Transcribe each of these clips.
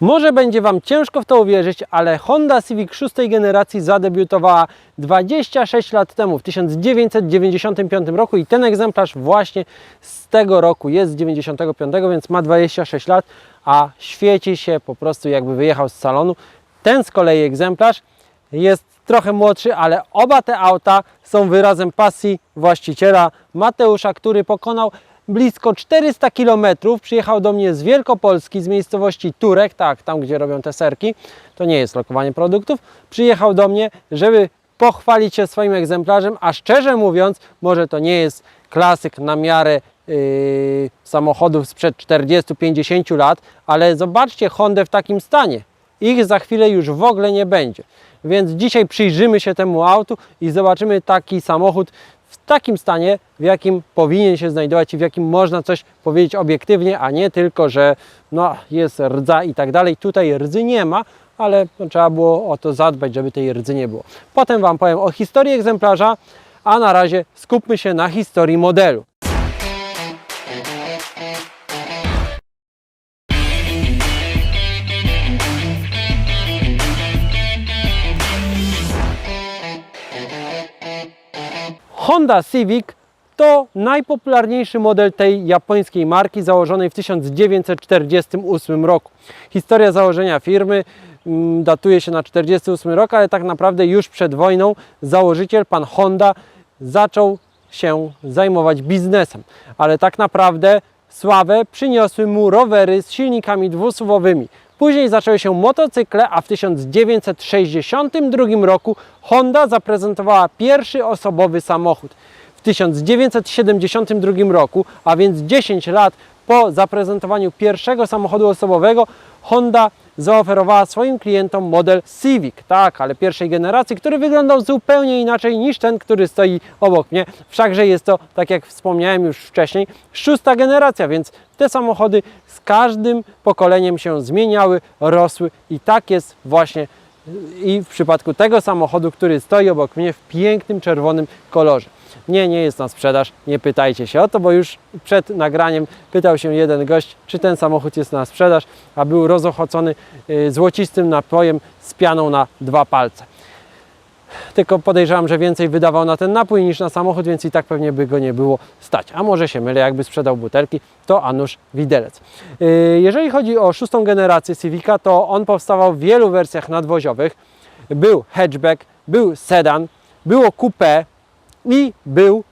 Może będzie Wam ciężko w to uwierzyć, ale Honda Civic szóstej generacji zadebiutowała 26 lat temu, w 1995 roku i ten egzemplarz właśnie z tego roku jest z 95, więc ma 26 lat, a świeci się po prostu jakby wyjechał z salonu. Ten z kolei egzemplarz jest trochę młodszy, ale oba te auta są wyrazem pasji właściciela Mateusza, który pokonał blisko 400 km. Przyjechał do mnie z Wielkopolski, z miejscowości Turek, tak, tam gdzie robią te serki. To nie jest lokowanie produktów. Przyjechał do mnie, żeby pochwalić się swoim egzemplarzem, a szczerze mówiąc, może to nie jest klasyk na miarę yy, samochodów sprzed 40-50 lat, ale zobaczcie Hondę w takim stanie. Ich za chwilę już w ogóle nie będzie. Więc dzisiaj przyjrzymy się temu autu i zobaczymy taki samochód w takim stanie, w jakim powinien się znajdować i w jakim można coś powiedzieć obiektywnie, a nie tylko, że no, jest rdza i tak dalej. Tutaj rdzy nie ma, ale trzeba było o to zadbać, żeby tej rdzy nie było. Potem Wam powiem o historii egzemplarza, a na razie skupmy się na historii modelu. Honda Civic to najpopularniejszy model tej japońskiej marki założonej w 1948 roku. Historia założenia firmy mm, datuje się na 1948 rok, ale tak naprawdę już przed wojną założyciel, pan Honda, zaczął się zajmować biznesem. Ale tak naprawdę sławę przyniosły mu rowery z silnikami dwusuwowymi. Później zaczęły się motocykle, a w 1962 roku Honda zaprezentowała pierwszy osobowy samochód. W 1972 roku, a więc 10 lat po zaprezentowaniu pierwszego samochodu osobowego, Honda zaoferowała swoim klientom model Civic, tak, ale pierwszej generacji, który wyglądał zupełnie inaczej niż ten, który stoi obok mnie. Wszakże jest to, tak jak wspomniałem już wcześniej, szósta generacja, więc te samochody z każdym pokoleniem się zmieniały, rosły i tak jest właśnie i w przypadku tego samochodu, który stoi obok mnie w pięknym czerwonym kolorze. Nie, nie jest na sprzedaż, nie pytajcie się o to, bo już przed nagraniem pytał się jeden gość, czy ten samochód jest na sprzedaż, a był rozochocony y, złocistym napojem z pianą na dwa palce. Tylko podejrzewam, że więcej wydawał na ten napój niż na samochód, więc i tak pewnie by go nie było stać. A może się mylę, jakby sprzedał butelki, to a nuż widelec. Yy, Jeżeli chodzi o szóstą generację Civica, to on powstawał w wielu wersjach nadwoziowych. Był hatchback, był sedan, było coupé i był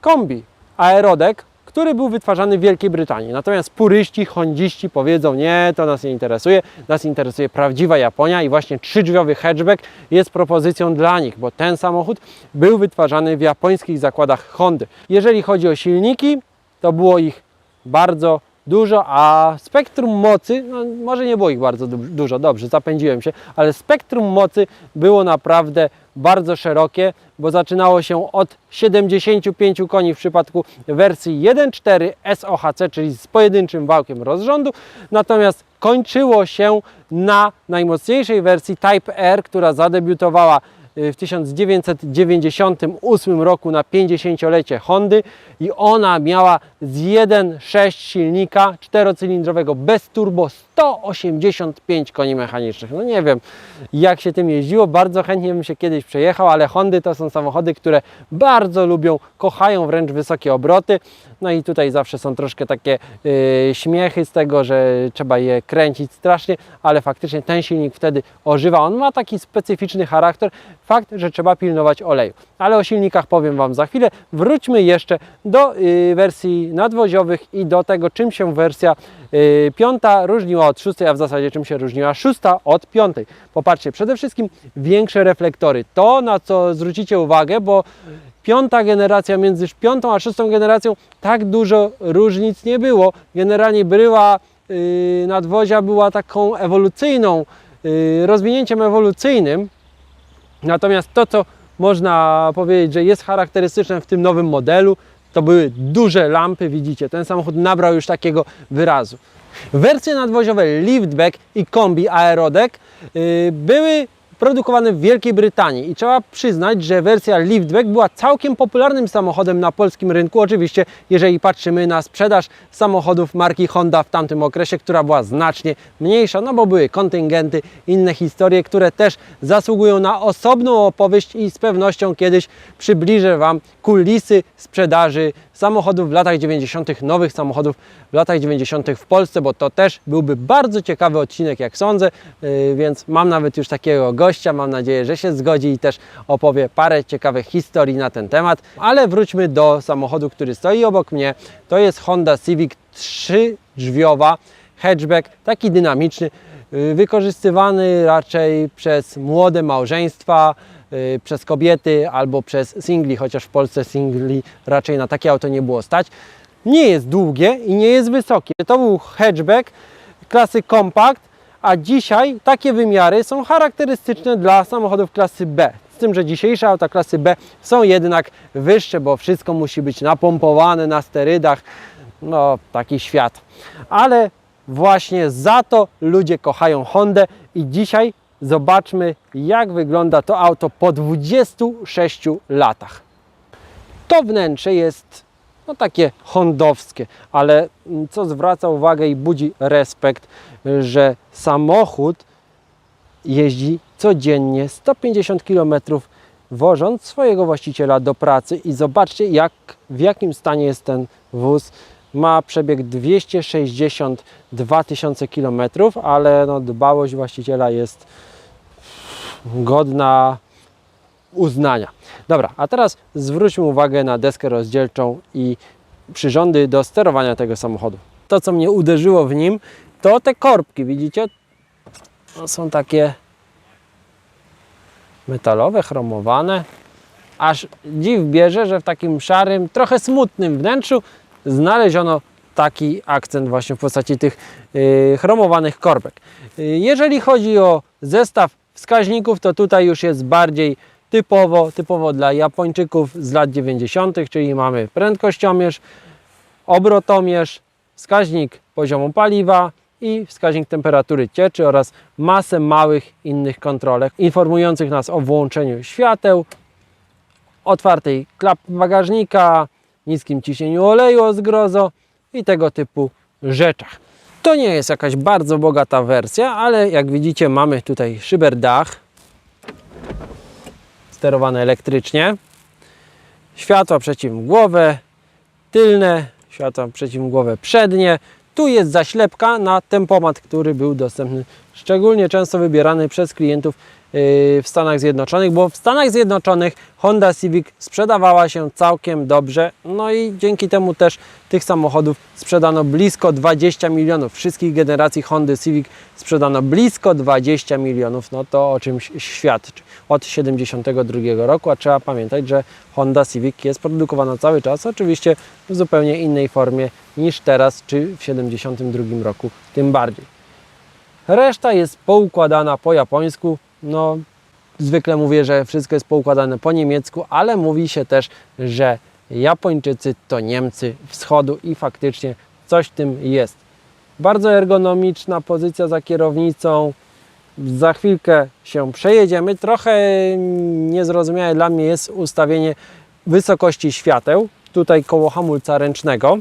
kombi, aerodek, który był wytwarzany w Wielkiej Brytanii. Natomiast puryści, hondziści powiedzą, nie, to nas nie interesuje, nas interesuje prawdziwa Japonia i właśnie trzydrzwiowy hatchback jest propozycją dla nich, bo ten samochód był wytwarzany w japońskich zakładach Hondy. Jeżeli chodzi o silniki, to było ich bardzo dużo, a spektrum mocy, no może nie było ich bardzo du- dużo, dobrze, zapędziłem się, ale spektrum mocy było naprawdę bardzo szerokie, bo zaczynało się od 75 koni w przypadku wersji 1.4 SOHC, czyli z pojedynczym wałkiem rozrządu, natomiast kończyło się na najmocniejszej wersji Type R, która zadebiutowała w 1998 roku na 50-lecie Hondy i ona miała z 1.6 silnika czterocylindrowego bez turbo 185 koni mechanicznych. No nie wiem jak się tym jeździło, bardzo chętnie bym się kiedyś przejechał, ale Hondy to są samochody, które bardzo lubią, kochają wręcz wysokie obroty. No i tutaj zawsze są troszkę takie y, śmiechy z tego, że trzeba je kręcić strasznie, ale faktycznie ten silnik wtedy ożywa. On ma taki specyficzny charakter. Fakt, że trzeba pilnować oleju. Ale o silnikach powiem Wam za chwilę. Wróćmy jeszcze do y, wersji nadwoziowych i do tego, czym się wersja y, piąta różniła od szóstej, a w zasadzie czym się różniła szósta od piątej. Popatrzcie, przede wszystkim większe reflektory. To, na co zwrócicie uwagę, bo piąta generacja, między piątą a szóstą generacją tak dużo różnic nie było. Generalnie bryła yy, nadwozia była taką ewolucyjną, rozwinięciem ewolucyjnym. Natomiast to, co można powiedzieć, że jest charakterystyczne w tym nowym modelu, to były duże lampy, widzicie, ten samochód nabrał już takiego wyrazu. Wersje nadwoziowe liftback i kombi aerodek yy, były produkowany w Wielkiej Brytanii i trzeba przyznać, że wersja liftback była całkiem popularnym samochodem na polskim rynku. Oczywiście, jeżeli patrzymy na sprzedaż samochodów marki Honda w tamtym okresie, która była znacznie mniejsza, no bo były kontyngenty, inne historie, które też zasługują na osobną opowieść i z pewnością kiedyś przybliżę Wam kulisy sprzedaży samochodów w latach 90., nowych samochodów w latach 90. w Polsce, bo to też byłby bardzo ciekawy odcinek, jak sądzę, yy, więc mam nawet już takiego gościa, mam nadzieję, że się zgodzi i też opowie parę ciekawych historii na ten temat. Ale wróćmy do samochodu, który stoi obok mnie. To jest Honda Civic 3 drzwiowa hatchback, taki dynamiczny, wykorzystywany raczej przez młode małżeństwa, yy, przez kobiety albo przez singli, chociaż w Polsce singli raczej na takie auto nie było stać. Nie jest długie i nie jest wysokie. To był hatchback klasy compact, a dzisiaj takie wymiary są charakterystyczne dla samochodów klasy B. Z tym, że dzisiejsze auta klasy B są jednak wyższe, bo wszystko musi być napompowane na sterydach. No, taki świat. Ale właśnie za to ludzie kochają Hondę i dzisiaj zobaczmy, jak wygląda to auto po 26 latach. To wnętrze jest no takie hondowskie, ale mm, co zwraca uwagę i budzi respekt, że samochód jeździ codziennie 150 km wożąc swojego właściciela do pracy i zobaczcie jak, w jakim stanie jest ten wóz. Ma przebieg 262 tysiące km, ale no, dbałość właściciela jest godna uznania. Dobra, a teraz zwróćmy uwagę na deskę rozdzielczą i przyrządy do sterowania tego samochodu. To, co mnie uderzyło w nim, to te korbki, widzicie? Są takie metalowe, chromowane. Aż dziw bierze, że w takim szarym, trochę smutnym wnętrzu znaleziono taki akcent właśnie w postaci tych yy, chromowanych korbek. Yy, jeżeli chodzi o zestaw wskaźników, to tutaj już jest bardziej typowo, typowo dla Japończyków z lat 90., czyli mamy prędkościomierz, obrotomierz, wskaźnik poziomu paliwa i wskaźnik temperatury cieczy oraz masę małych innych kontrolek informujących nas o włączeniu świateł, otwartej klapy bagażnika, niskim ciśnieniu oleju o zgrozo i tego typu rzeczach. To nie jest jakaś bardzo bogata wersja, ale jak widzicie mamy tutaj szyberdach sterowane elektrycznie, światła przeciwmgłowe, tylne, światła przeciwmgłowe przednie. Tu jest zaślepka na tempomat, który był dostępny, szczególnie często wybierany przez klientów w Stanach Zjednoczonych, bo w Stanach Zjednoczonych Honda Civic sprzedawała się całkiem dobrze, no i dzięki temu też tych samochodów sprzedano blisko 20 milionów. Wszystkich generacji Honda Civic sprzedano blisko 20 milionów, no to o czymś świadczy. Od 72 roku, a trzeba pamiętać, że Honda Civic jest produkowana cały czas, oczywiście w zupełnie innej formie niż teraz, czy w 72 roku tym bardziej. Reszta jest poukładana po japońsku. No, zwykle mówię, że wszystko jest poukładane po niemiecku, ale mówi się też, że Japończycy to Niemcy wschodu i faktycznie coś w tym jest. Bardzo ergonomiczna pozycja za kierownicą. Za chwilkę się przejedziemy. Trochę niezrozumiałe dla mnie jest ustawienie wysokości świateł. Tutaj koło hamulca ręcznego.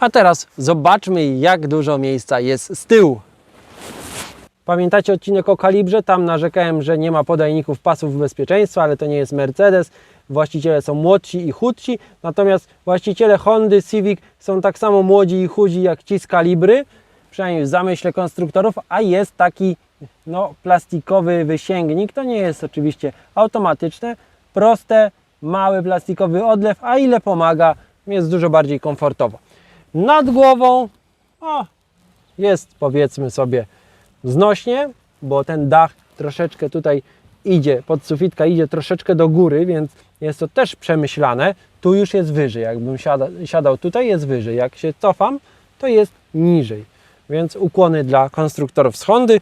A teraz zobaczmy, jak dużo miejsca jest z tyłu. Pamiętacie odcinek o kalibrze? Tam narzekałem, że nie ma podajników pasów bezpieczeństwa, ale to nie jest Mercedes. Właściciele są młodsi i chudsi, natomiast właściciele Hondy Civic są tak samo młodzi i chudzi jak ci z kalibry, przynajmniej w zamyśle konstruktorów, a jest taki no, plastikowy wysięgnik. To nie jest oczywiście automatyczne, proste, mały plastikowy odlew, a ile pomaga, jest dużo bardziej komfortowo. Nad głową o, jest powiedzmy sobie znośnie, bo ten dach troszeczkę tutaj idzie, podsufitka idzie troszeczkę do góry, więc jest to też przemyślane. Tu już jest wyżej, jakbym siada, siadał tutaj jest wyżej, jak się cofam, to jest niżej. Więc ukłony dla konstruktorów z Hondy.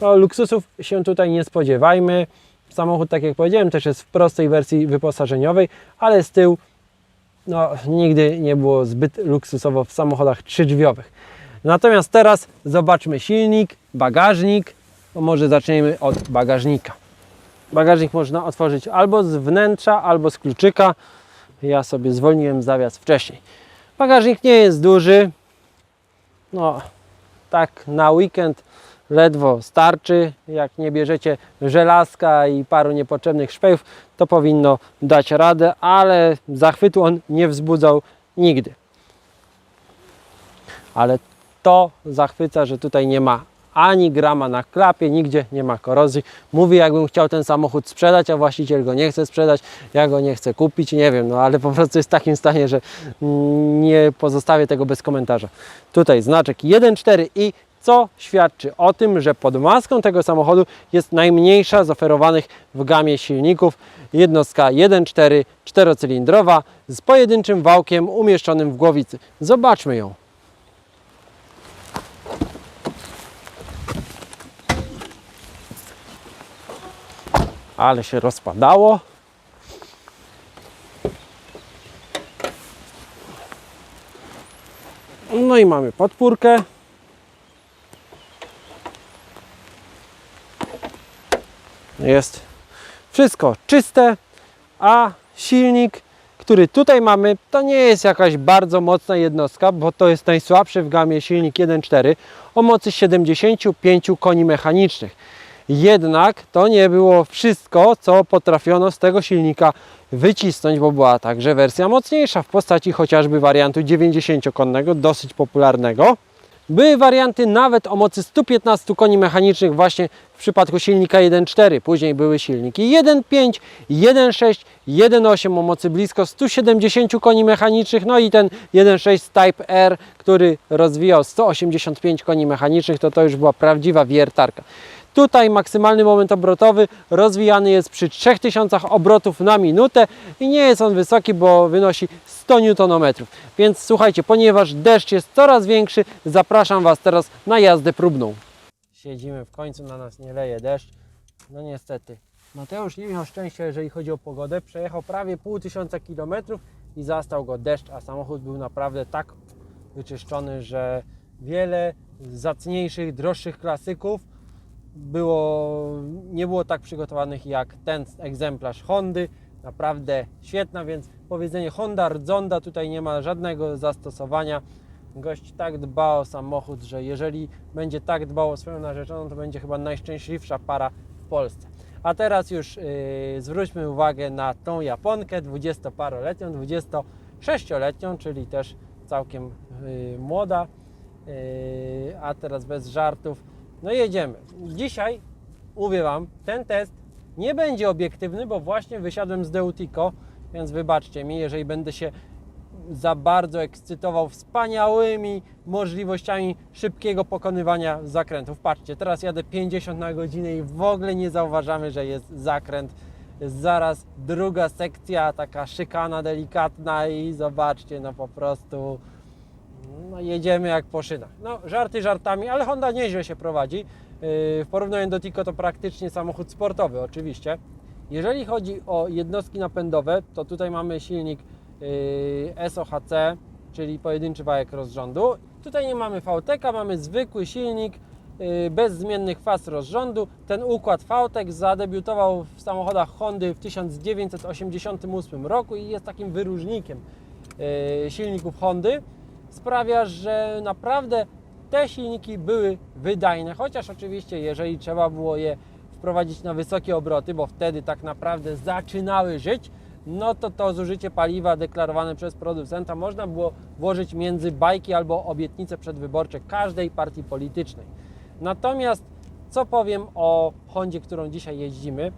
No, luksusów się tutaj nie spodziewajmy. Samochód, tak jak powiedziałem, też jest w prostej wersji wyposażeniowej, ale z tyłu no, nigdy nie było zbyt luksusowo w samochodach trzydrzwiowych. Natomiast teraz zobaczmy silnik, bagażnik. Może zaczniemy od bagażnika. Bagażnik można otworzyć albo z wnętrza, albo z kluczyka. Ja sobie zwolniłem zawias wcześniej. Bagażnik nie jest duży. No, tak na weekend ledwo starczy. Jak nie bierzecie żelazka i paru niepotrzebnych szpejów, to powinno dać radę, ale zachwytu on nie wzbudzał nigdy. Ale to zachwyca, że tutaj nie ma ani grama na klapie, nigdzie nie ma korozji. Mówi, jakbym chciał ten samochód sprzedać, a właściciel go nie chce sprzedać, ja go nie chcę kupić, nie wiem, no ale po prostu jest w takim stanie, że mm, nie pozostawię tego bez komentarza. Tutaj znaczek 1.4 i co świadczy o tym, że pod maską tego samochodu jest najmniejsza z oferowanych w gamie silników. Jednostka 1.4 czterocylindrowa z pojedynczym wałkiem umieszczonym w głowicy. Zobaczmy ją. Ale się rozpadało. No i mamy podpórkę. Jest wszystko czyste, a silnik, który tutaj mamy, to nie jest jakaś bardzo mocna jednostka, bo to jest najsłabszy w gamie silnik 1.4 o mocy 75 koni mechanicznych. Jednak to nie było wszystko, co potrafiono z tego silnika wycisnąć, bo była także wersja mocniejsza w postaci chociażby wariantu 90-konnego, dosyć popularnego. Były warianty nawet o mocy 115 koni mechanicznych właśnie w przypadku silnika 1.4. Później były silniki 1.5, 1.6, 1.8 o mocy blisko 170 koni mechanicznych, no i ten 1.6 Type R, który rozwijał 185 koni mechanicznych, to to już była prawdziwa wiertarka. Tutaj maksymalny moment obrotowy rozwijany jest przy 3000 obrotów na minutę i nie jest on wysoki, bo wynosi 100 Nm. Więc słuchajcie, ponieważ deszcz jest coraz większy, zapraszam Was teraz na jazdę próbną. Siedzimy w końcu, na nas nie leje deszcz. No niestety. Mateusz nie miał szczęścia, jeżeli chodzi o pogodę. Przejechał prawie pół tysiąca kilometrów i zastał go deszcz, a samochód był naprawdę tak wyczyszczony, że wiele zacniejszych, droższych klasyków było, nie było tak przygotowanych jak ten egzemplarz Hondy. Naprawdę świetna, więc powiedzenie Honda rdzonda tutaj nie ma żadnego zastosowania. Gość tak dba o samochód, że jeżeli będzie tak dbał o swoją narzeczoną, to będzie chyba najszczęśliwsza para w Polsce. A teraz już yy, zwróćmy uwagę na tą Japonkę 20-paroletnią, 26-letnią, czyli też całkiem yy, młoda. Yy, a teraz bez żartów. No jedziemy. Dzisiaj, mówię Wam, ten test nie będzie obiektywny, bo właśnie wysiadłem z Deutico, więc wybaczcie mi, jeżeli będę się za bardzo ekscytował wspaniałymi możliwościami szybkiego pokonywania zakrętów. Patrzcie, teraz jadę 50 na godzinę i w ogóle nie zauważamy, że jest zakręt. Zaraz druga sekcja, taka szykana delikatna i zobaczcie, no po prostu no, jedziemy jak po szynach. No, żarty żartami, ale Honda nieźle się prowadzi. Yy, W porównaniu do Tico to praktycznie samochód sportowy, oczywiście. Jeżeli chodzi o jednostki napędowe, to tutaj mamy silnik yy, SOHC, czyli pojedynczy wałek rozrządu. Tutaj nie mamy VTEC, mamy zwykły silnik yy, bez zmiennych faz rozrządu. Ten układ VTEC zadebiutował w samochodach Hondy w 1988 roku i jest takim wyróżnikiem silników Hondy sprawia, że naprawdę te silniki były wydajne, chociaż oczywiście jeżeli trzeba było je wprowadzić na wysokie obroty, bo wtedy tak naprawdę zaczynały żyć, no to to zużycie paliwa deklarowane przez producenta można było włożyć między bajki albo obietnice przedwyborcze każdej partii politycznej. Natomiast co powiem o Hondzie, którą dzisiaj jeździmy?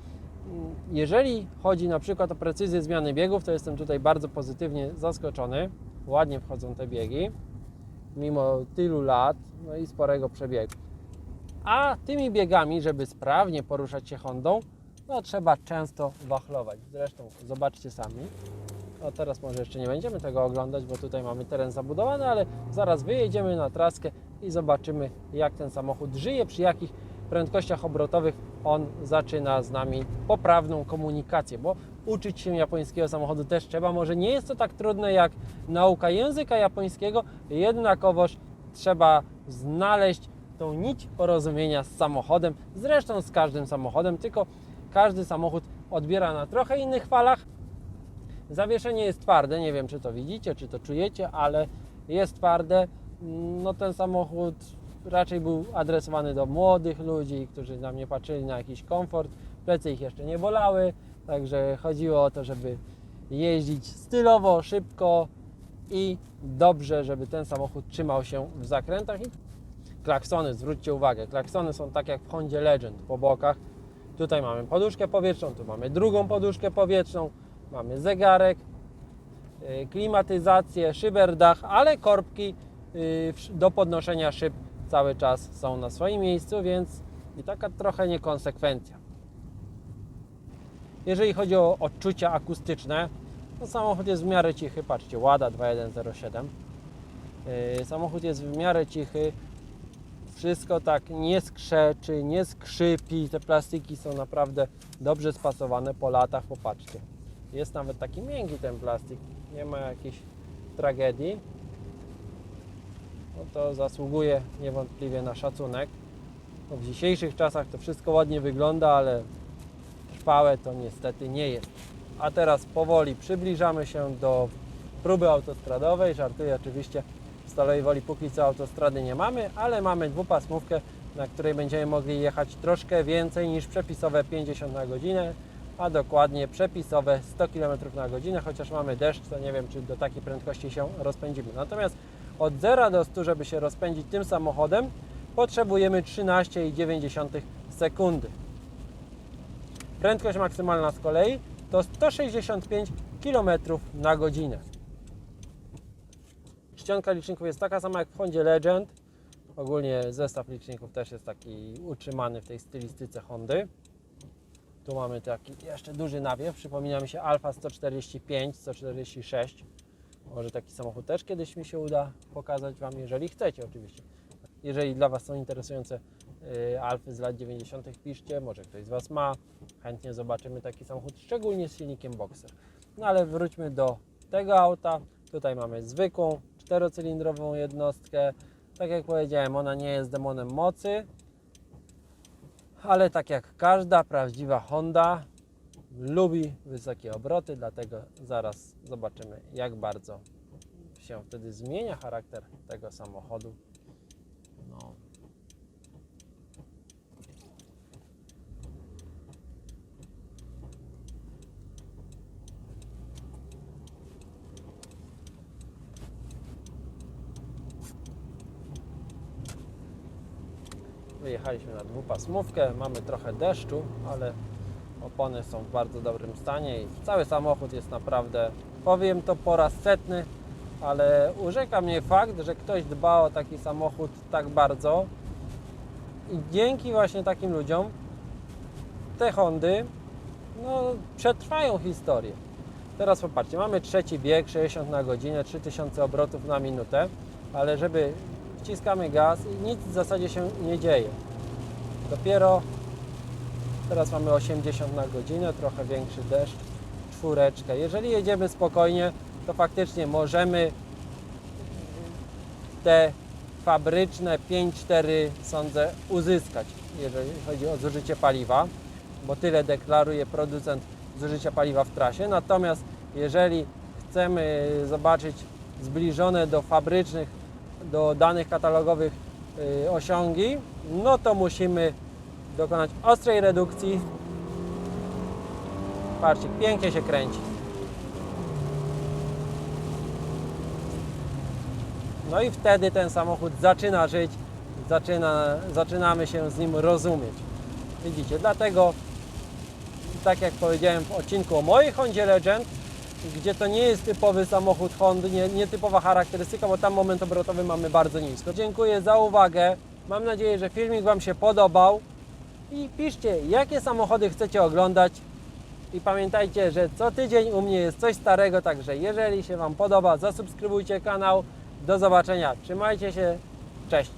Jeżeli chodzi na przykład o precyzję zmiany biegów, to jestem tutaj bardzo pozytywnie zaskoczony. Ładnie wchodzą te biegi, mimo tylu lat no i sporego przebiegu. A tymi biegami, żeby sprawnie poruszać się Hondą, no trzeba często wachlować. Zresztą zobaczcie sami. No teraz może jeszcze nie będziemy tego oglądać, bo tutaj mamy teren zabudowany, ale zaraz wyjedziemy na traskę i zobaczymy jak ten samochód żyje, przy jakich prędkościach obrotowych on zaczyna z nami poprawną komunikację, bo uczyć się japońskiego samochodu też trzeba. Może nie jest to tak trudne jak nauka języka japońskiego, jednakowoż trzeba znaleźć tą nić porozumienia z samochodem, zresztą z każdym samochodem, tylko każdy samochód odbiera na trochę innych falach. Zawieszenie jest twarde, nie wiem czy to widzicie, czy to czujecie, ale jest twarde. No ten samochód raczej był adresowany do młodych ludzi, którzy na mnie patrzyli na jakiś komfort. Plecy ich jeszcze nie bolały, także chodziło o to, żeby jeździć stylowo, szybko i dobrze, żeby ten samochód trzymał się w zakrętach. I klaksony, zwróćcie uwagę, klaksony są tak jak w Hondzie Legend po bokach. Tutaj mamy poduszkę powietrzną, tu mamy drugą poduszkę powietrzną, mamy zegarek, y, klimatyzację, szyberdach, ale korbki y, do podnoszenia szyb cały czas są na swoim miejscu, więc i taka trochę niekonsekwencja. Jeżeli chodzi o odczucia akustyczne, to samochód jest w miarę cichy. Patrzcie, Łada 2107. Yy, Samochód jest w miarę cichy. Wszystko tak nie skrzeczy, nie skrzypi. Te plastiki są naprawdę dobrze spasowane po latach. Popatrzcie. Jest nawet taki miękki ten plastik. Nie ma jakiejś tragedii. No to zasługuje niewątpliwie na szacunek. No w dzisiejszych czasach to wszystko ładnie wygląda, ale trwałe to niestety nie jest. A teraz powoli przybliżamy się do próby autostradowej. Żartuję oczywiście, w Stalowej Woli póki co autostrady nie mamy, ale mamy dwupasmówkę, na której będziemy mogli jechać troszkę więcej niż przepisowe 50 na godzinę, a dokładnie przepisowe 100 km na godzinę, chociaż mamy deszcz, to nie wiem, czy do takiej prędkości się rozpędzimy. Natomiast od 0 do 100, żeby się rozpędzić tym samochodem, potrzebujemy 13,9 sekundy. Prędkość maksymalna z kolei to 165 km na godzinę. Czcionka liczników jest taka sama jak w Hondzie Legend. Ogólnie zestaw liczników też jest taki utrzymany w tej stylistyce Hondy. Tu mamy taki jeszcze duży nawiew. Przypomina mi się Alfa 145, 146. Może taki samochód też kiedyś mi się uda pokazać Wam, jeżeli chcecie oczywiście. Jeżeli dla Was są interesujące Alfy z lat 90. piszcie, może ktoś z Was ma. Chętnie zobaczymy taki samochód, szczególnie z silnikiem Boxer. No ale wróćmy do tego auta. Tutaj mamy zwykłą, czterocylindrową jednostkę. Tak jak powiedziałem, ona nie jest demonem mocy, ale tak jak każda prawdziwa Honda, lubi wysokie obroty, dlatego zaraz zobaczymy, jak bardzo się wtedy zmienia charakter tego samochodu. Wyjechaliśmy na dwupasmówkę, mamy trochę deszczu, ale opony są w bardzo dobrym stanie i cały samochód jest naprawdę, powiem to po raz setny, ale urzeka mnie fakt, że ktoś dba o taki samochód tak bardzo i dzięki właśnie takim ludziom te Hondy no, przetrwają historię. Teraz popatrzcie, mamy trzeci bieg, 60 na godzinę, 3000 obrotów na minutę, ale żeby wciskamy gaz i nic w zasadzie się nie dzieje. Dopiero teraz mamy 80 na godzinę, trochę większy deszcz, czwóreczkę. Jeżeli jedziemy spokojnie, to faktycznie możemy te fabryczne 5-4 sądzę uzyskać, jeżeli chodzi o zużycie paliwa, bo tyle deklaruje producent zużycia paliwa w trasie. Natomiast jeżeli chcemy zobaczyć zbliżone do fabrycznych, do danych katalogowych y, osiągi, no to musimy dokonać ostrej redukcji. Patrzcie, pięknie się kręci. No i wtedy ten samochód zaczyna żyć, zaczyna, zaczynamy się z nim rozumieć. Widzicie, dlatego tak jak powiedziałem w odcinku o mojej Hondzie Legend, gdzie to nie jest typowy samochód Hondy, nie, nietypowa charakterystyka, bo tam moment obrotowy mamy bardzo nisko. Dziękuję za uwagę. Mam nadzieję, że filmik Wam się podobał. I piszcie, jakie samochody chcecie oglądać. I pamiętajcie, że co tydzień u mnie jest coś starego, także jeżeli się Wam podoba, zasubskrybujcie kanał. Do zobaczenia. Trzymajcie się. Cześć.